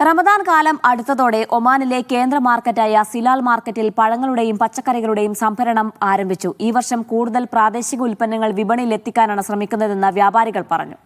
റമദാൻ കാലം അടുത്തതോടെ ഒമാനിലെ കേന്ദ്ര മാർക്കറ്റായ സിലാൽ മാർക്കറ്റിൽ പഴങ്ങളുടെയും പച്ചക്കറികളുടെയും സംഭരണം ആരംഭിച്ചു. ഈ വർഷം കൂടുതൽ പ്രാദേശിക ഉൽപ്പന്നങ്ങൾ വിപണിയിൽ എത്തിക്കാനാണ് ശ്രമിക്കുന്നതെന്ന് വ്യാപാരികൾ പറഞ്ഞു.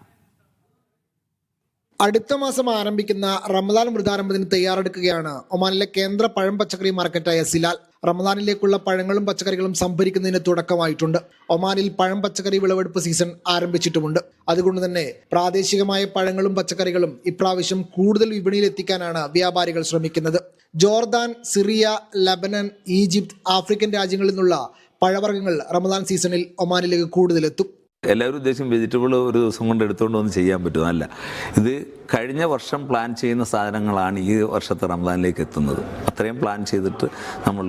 അടുത്ത മാസം ആരംഭിക്കുന്ന റമദാൻ വൃതാരംഭത്തിന് തയ്യാറെടുക്കുകയാണ്. ഒമാനിലെ കേന്ദ്ര പഴം പച്ചക്കറി മാർക്കറ്റായ സിലാൽ റമദാനിലേക്കുള്ള പഴങ്ങളും പച്ചക്കറികളും സംഭരിക്കുന്നതിന് തുടക്കമായിട്ടുണ്ട്. ഒമാനിൽ പഴം പച്ചക്കറി വിളവെടുപ്പ് സീസൺ ആരംഭിച്ചിട്ടുമുണ്ട്. അതുകൊണ്ട് തന്നെ പ്രാദേശികമായ പഴങ്ങളും പച്ചക്കറികളും ഇപ്രാവശ്യം കൂടുതൽ വിപണിയിൽ എത്തിക്കാനാണ് വ്യാപാരികൾ ശ്രമിക്കുന്നത്. Jordan Syria Lebanon Egypt African രാജ്യങ്ങളിൽ നിന്നുള്ള പഴവർഗങ്ങൾ റമദാൻ സീസണിൽ ഒമാനിലേക്ക് കൂടുതലെത്തും. എല്ലാവരും ഉദ്ദേശം വെജിറ്റബിൾ ഒരു ദിവസം കൊണ്ട് എടുത്തുകൊണ്ട് വന്ന് ചെയ്യാൻ പറ്റുമല്ല ഇത് കഴിഞ്ഞ വർഷം പ്ലാൻ ചെയ്യുന്ന സാധനങ്ങളാണ് ഈ വർഷത്തെ റംസാനിലേക്ക് എത്തുന്നത്. അത്രയും പ്ലാൻ ചെയ്തിട്ട് നമ്മൾ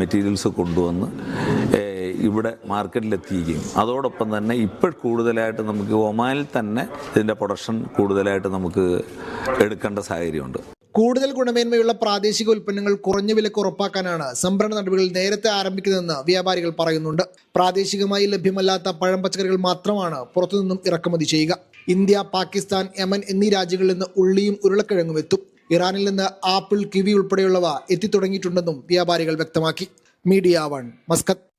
മെറ്റീരിയൽസ് കൊണ്ടുവന്ന് ഇവിടെ മാർക്കറ്റിൽ എത്തിക്കുകയും അതോടൊപ്പം തന്നെ ഇപ്പോൾ കൂടുതലായിട്ട് നമുക്ക് ഒമാനിൽ തന്നെ ഇതിന്റെ പ്രൊഡക്ഷൻ കൂടുതലായിട്ട് നമുക്ക് എടുക്കേണ്ട സാഹചര്യമുണ്ട്. കൂടുതൽ ഗുണമേന്മയുള്ള പ്രാദേശിക ഉൽപ്പന്നങ്ങൾ കുറഞ്ഞ വിലക്ക് ഉറപ്പാക്കാനാണ് സംഭരണ നടപടികൾ നേരത്തെ ആരംഭിക്കുന്നതെന്ന് വ്യാപാരികൾ പറയുന്നുണ്ട്. പ്രാദേശികമായി ലഭ്യമല്ലാത്ത പഴം പച്ചക്കറികൾ മാത്രമാണ് പുറത്തുനിന്നും ഇറക്കുമതി ചെയ്യുക. ഇന്ത്യ പാകിസ്ഥാൻ യമൻ എന്നീ രാജ്യങ്ങളിൽ നിന്ന് ഉള്ളിയും ഉരുളക്കിഴങ്ങും എത്തും. ഇറാനിൽ നിന്ന് ആപ്പിൾ കിവി ഉൾപ്പെടെയുള്ളവ എത്തിത്തുടങ്ങിയിട്ടുണ്ടെന്നും വ്യാപാരികൾ വ്യക്തമാക്കി. Media one Muscat.